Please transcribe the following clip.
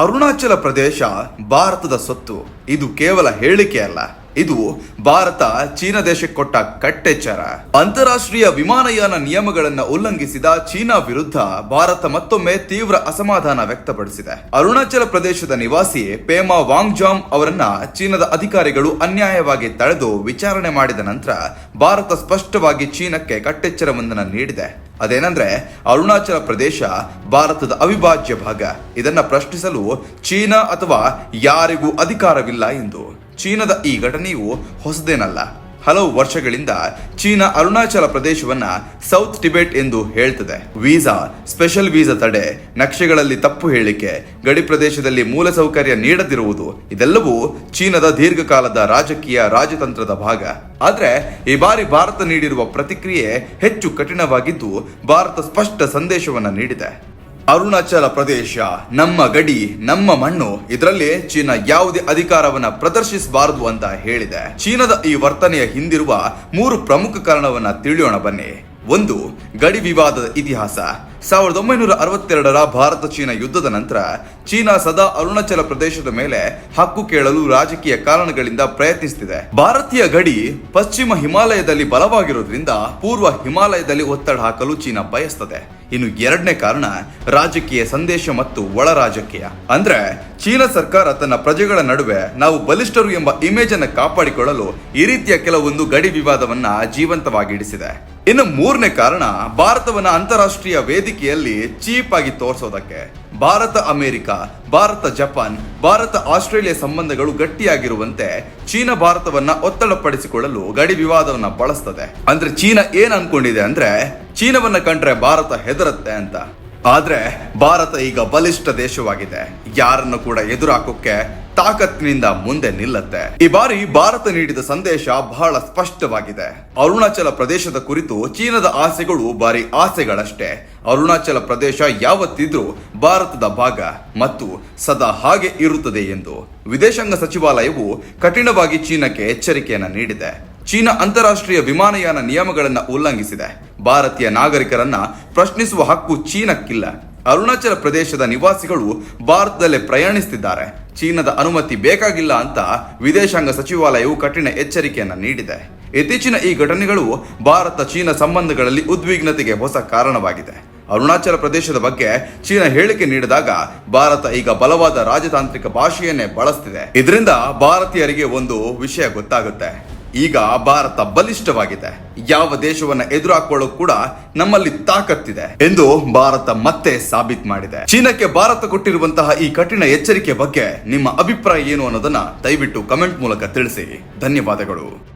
ಅರುಣಾಚಲ ಪ್ರದೇಶ ಭಾರತದ ಸೊತ್ತು. ಇದು ಕೇವಲ ಹೇಳಿಕೆ ಅಲ್ಲ. ಇದು ಭಾರತ ಚೀನಾ ದೇಶಕ್ಕೆ ಕೊಟ್ಟ ಕಟ್ಟೆಚ್ಚರ. ಅಂತಾರಾಷ್ಟ್ರೀಯ ವಿಮಾನಯಾನ ನಿಯಮಗಳನ್ನು ಉಲ್ಲಂಘಿಸಿದ ಚೀನಾ ವಿರುದ್ಧ ಭಾರತ ಮತ್ತೊಮ್ಮೆ ತೀವ್ರ ಅಸಮಾಧಾನ ವ್ಯಕ್ತಪಡಿಸಿದೆ. ಅರುಣಾಚಲ ಪ್ರದೇಶದ ನಿವಾಸಿ ಪೇಮಾ ವಾಂಗ್ಜಾಮ್ ಅವರನ್ನ ಚೀನಾದ ಅಧಿಕಾರಿಗಳು ಅನ್ಯಾಯವಾಗಿ ತಡೆದು ವಿಚಾರಣೆ ಮಾಡಿದ ನಂತರ ಭಾರತ ಸ್ಪಷ್ಟವಾಗಿ ಚೀನಾಕ್ಕೆ ಕಟ್ಟೆಚ್ಚರವೊಂದನ್ನು ನೀಡಿದೆ. ಅದೇನಂದ್ರೆ, ಅರುಣಾಚಲ ಪ್ರದೇಶ ಭಾರತದ ಅವಿಭಾಜ್ಯ ಭಾಗ. ಇದನ್ನ ಪ್ರಶ್ನಿಸಲು ಚೀನಾ ಅಥವಾ ಯಾರಿಗೂ ಅಧಿಕಾರವಿಲ್ಲ ಎಂದು. ಚೀನಾದ ಈ ಘಟನೆಯು ಹೊಸದೇನಲ್ಲ. ಹಲವು ವರ್ಷಗಳಿಂದ ಚೀನಾ ಅರುಣಾಚಲ ಪ್ರದೇಶವನ್ನ ಸೌತ್ ಟಿಬೆಟ್ ಎಂದು ಹೇಳ್ತದೆ. ವೀಸಾ, ಸ್ಪೆಷಲ್ ವೀಸಾ ತಡೆ, ನಕ್ಷೆಗಳಲ್ಲಿ ತಪ್ಪು ಹೇಳಿಕೆ, ಗಡಿ ಪ್ರದೇಶದಲ್ಲಿ ಮೂಲಸೌಕರ್ಯ ನೀಡದಿರುವುದು, ಇದೆಲ್ಲವೂ ಚೀನಾದ ದೀರ್ಘಕಾಲದ ರಾಜಕೀಯ ರಾಜತಂತ್ರದ ಭಾಗ. ಆದರೆ, ಈ ಬಾರಿ ಭಾರತ ನೀಡಿರುವ ಪ್ರತಿಕ್ರಿಯೆ ಹೆಚ್ಚು ಕಠಿಣವಾಗಿದ್ದು, ಭಾರತ ಸ್ಪಷ್ಟ ಸಂದೇಶವನ್ನ ನೀಡಿದೆ. ಅರುಣಾಚಲ ಪ್ರದೇಶ, ನಮ್ಮ ಗಡಿ, ನಮ್ಮ ಮಣ್ಣು, ಇದರಲ್ಲಿ ಚೀನಾ ಯಾವುದೇ ಅಧಿಕಾರವನ್ನ ಪ್ರದರ್ಶಿಸಬಾರದು ಅಂತ ಹೇಳಿದೆ. ಚೀನಾದ ಈ ವರ್ತನೆಯ ಹಿಂದಿರುವ ಮೂರು ಪ್ರಮುಖ ಕಾರಣವನ್ನ ತಿಳಿಯೋಣ ಬನ್ನಿ. ಒಂದು, ಗಡಿ ವಿವಾದದ ಇತಿಹಾಸ. ಸಾವಿರದ ಒಂಬೈನೂರ ಅರವತ್ತೆರಡರ ಭಾರತ ಚೀನಾ ಯುದ್ಧದ ನಂತರ, ಚೀನಾ ಸದಾ ಅರುಣಾಚಲ ಪ್ರದೇಶದ ಮೇಲೆ ಹಕ್ಕು ಕೇಳಲು ರಾಜಕೀಯ ಕಾರಣಗಳಿಂದ ಪ್ರಯತ್ನಿಸುತ್ತಿದೆ ಭಾರತೀಯ ಗಡಿ ಪಶ್ಚಿಮ ಹಿಮಾಲಯದಲ್ಲಿ ಬಲವಾಗಿರೋದ್ರಿಂದ ಪೂರ್ವ ಹಿಮಾಲಯದಲ್ಲಿ ಒತ್ತಡ ಹಾಕಲು ಚೀನಾ ಬಯಸ್ತದೆ. ಇನ್ನು ಎರಡನೇ ಕಾರಣ ರಾಜಕೀಯ ಸಂದೇಶ ಮತ್ತು ಒಳ ರಾಜಕೀಯ ಅಂದ್ರೆ ಚೀನಾ ಸರ್ಕಾರ ತನ್ನ ಪ್ರಜೆಗಳ ನಡುವೆ ನಾವು ಬಲಿಷ್ಠರು ಎಂಬ ಇಮೇಜ್ ಅನ್ನು ಕಾಪಾಡಿಕೊಳ್ಳಲು ಈ ರೀತಿಯ ಕೆಲವೊಂದು ಗಡಿ ವಿವಾದವನ್ನ ಜೀವಂತವಾಗಿಡಿಸಿದೆ ಇನ್ನು ಮೂರನೇ ಕಾರಣ ಭಾರತವನ್ನ ಅಂತಾರಾಷ್ಟ್ರೀಯ ವೇದಿಕೆಯಲ್ಲಿ ಚೀಪ್ ಆಗಿ ತೋರಿಸೋದಕ್ಕೆ. Bharat, America, Bharat, Japan, Bharat, Australia ಸಂಬಂಧಗಳು ಗಟ್ಟಿಯಾಗಿರುವಂತೆ ಚೀನಾ ಭಾರತವನ್ನ ಒತ್ತಡಪಡಿಸಿಕೊಳ್ಳಲು ಗಡಿ ವಿವಾದವನ್ನ ಬಳಸ್ತದೆ. ಅಂದ್ರೆ ಚೀನಾ ಏನ್ ಅನ್ಕೊಂಡಿದೆ ಅಂದ್ರೆ ಚೀನಾವನ್ನ ಕಂಡ್ರೆ ಭಾರತ ಹೆದರತ್ತೆ ಅಂತ. ಆದ್ರೆ ಭಾರತ ಈಗ ಬಲಿಷ್ಠ ದೇಶವಾಗಿದೆ. ಯಾರನ್ನು ಕೂಡ ಎದುರಾಕೋಕ್ಕೆ ತಾಕತ್ತಿನಿಂದ ಮುಂದೆ ನಿಲ್ಲತ್ತೆ. ಈ ಬಾರಿ ಭಾರತ ನೀಡಿದ ಸಂದೇಶ ಬಹಳ ಸ್ಪಷ್ಟವಾಗಿದೆ. ಅರುಣಾಚಲ ಪ್ರದೇಶದ ಕುರಿತು ಚೀನಾದ ಆಸೆಗಳು ಬಾರಿ ಆಸೆಗಳಷ್ಟೇ. ಅರುಣಾಚಲ ಪ್ರದೇಶ ಯಾವತ್ತಿದ್ರೂ ಭಾರತದ ಭಾಗ ಮತ್ತು ಸದಾ ಹಾಗೆ ಇರುತ್ತದೆ ಎಂದು. ವಿದೇಶಾಂಗ ಸಚಿವಾಲಯವು ಕಠಿಣವಾಗಿ ಚೀನಾಕ್ಕೆ ಎಚ್ಚರಿಕೆಯನ್ನ ನೀಡಿದೆ. ಚೀನಾ ಅಂತಾರಾಷ್ಟ್ರೀಯ ವಿಮಾನಯಾನ ನಿಯಮಗಳನ್ನು ಉಲ್ಲಂಘಿಸಿದೆ. ಭಾರತೀಯ ನಾಗರಿಕರನ್ನ ಪ್ರಶ್ನಿಸುವ ಹಕ್ಕು ಚೀನಕ್ಕಿಲ್ಲ. ಅರುಣಾಚಲ ಪ್ರದೇಶದ ನಿವಾಸಿಗಳು ಭಾರತದಲ್ಲೇ ಪ್ರಯಾಣಿಸುತ್ತಿದ್ದಾರೆ ಚೀನಾದ ಅನುಮತಿ ಬೇಕಾಗಿಲ್ಲ ಅಂತ ವಿದೇಶಾಂಗ ಸಚಿವಾಲಯವು ಕಠಿಣ ಎಚ್ಚರಿಕೆಯನ್ನು ನೀಡಿದೆ. ಇತ್ತೀಚಿನ ಈ ಘಟನೆಗಳು ಭಾರತ ಚೀನಾ ಸಂಬಂಧಗಳಲ್ಲಿ ಉದ್ವಿಗ್ನತೆಗೆ ಹೊಸ ಕಾರಣವಾಗಿದೆ. ಅರುಣಾಚಲ ಪ್ರದೇಶದ ಬಗ್ಗೆ ಚೀನಾ ಹೇಳಿಕೆ ನೀಡಿದಾಗ ಭಾರತ ಈಗ ಬಲವಾದ ರಾಜತಾಂತ್ರಿಕ ಭಾಷೆಯನ್ನೇ ಬಳಸ್ತಿದೆ. ಇದರಿಂದ ಭಾರತೀಯರಿಗೆ ಒಂದು ವಿಷಯ ಗೊತ್ತಾಗುತ್ತೆ. ಈಗ ಭಾರತ ಬಲಿಷ್ಠವಾಗಿದೆ. ಯಾವ ದೇಶವನ್ನ ಎದುರಾಕೊಳ್ಳೋ ಕೂಡ ನಮ್ಮಲ್ಲಿ ತಾಕತ್ತಿದೆ ಎಂದು ಭಾರತ ಮತ್ತೆ ಸಾಬೀತ್ ಮಾಡಿದೆ. ಚೀನಾಕ್ಕೆ ಭಾರತ ಕೊಟ್ಟಿರುವಂತಹ ಈ ಕಠಿಣ ಎಚ್ಚರಿಕೆ ಬಗ್ಗೆ ನಿಮ್ಮ ಅಭಿಪ್ರಾಯ ಏನು ಅನ್ನೋದನ್ನ ದಯವಿಟ್ಟು ಕಮೆಂಟ್ ಮೂಲಕ ತಿಳಿಸಿ. ಧನ್ಯವಾದಗಳು.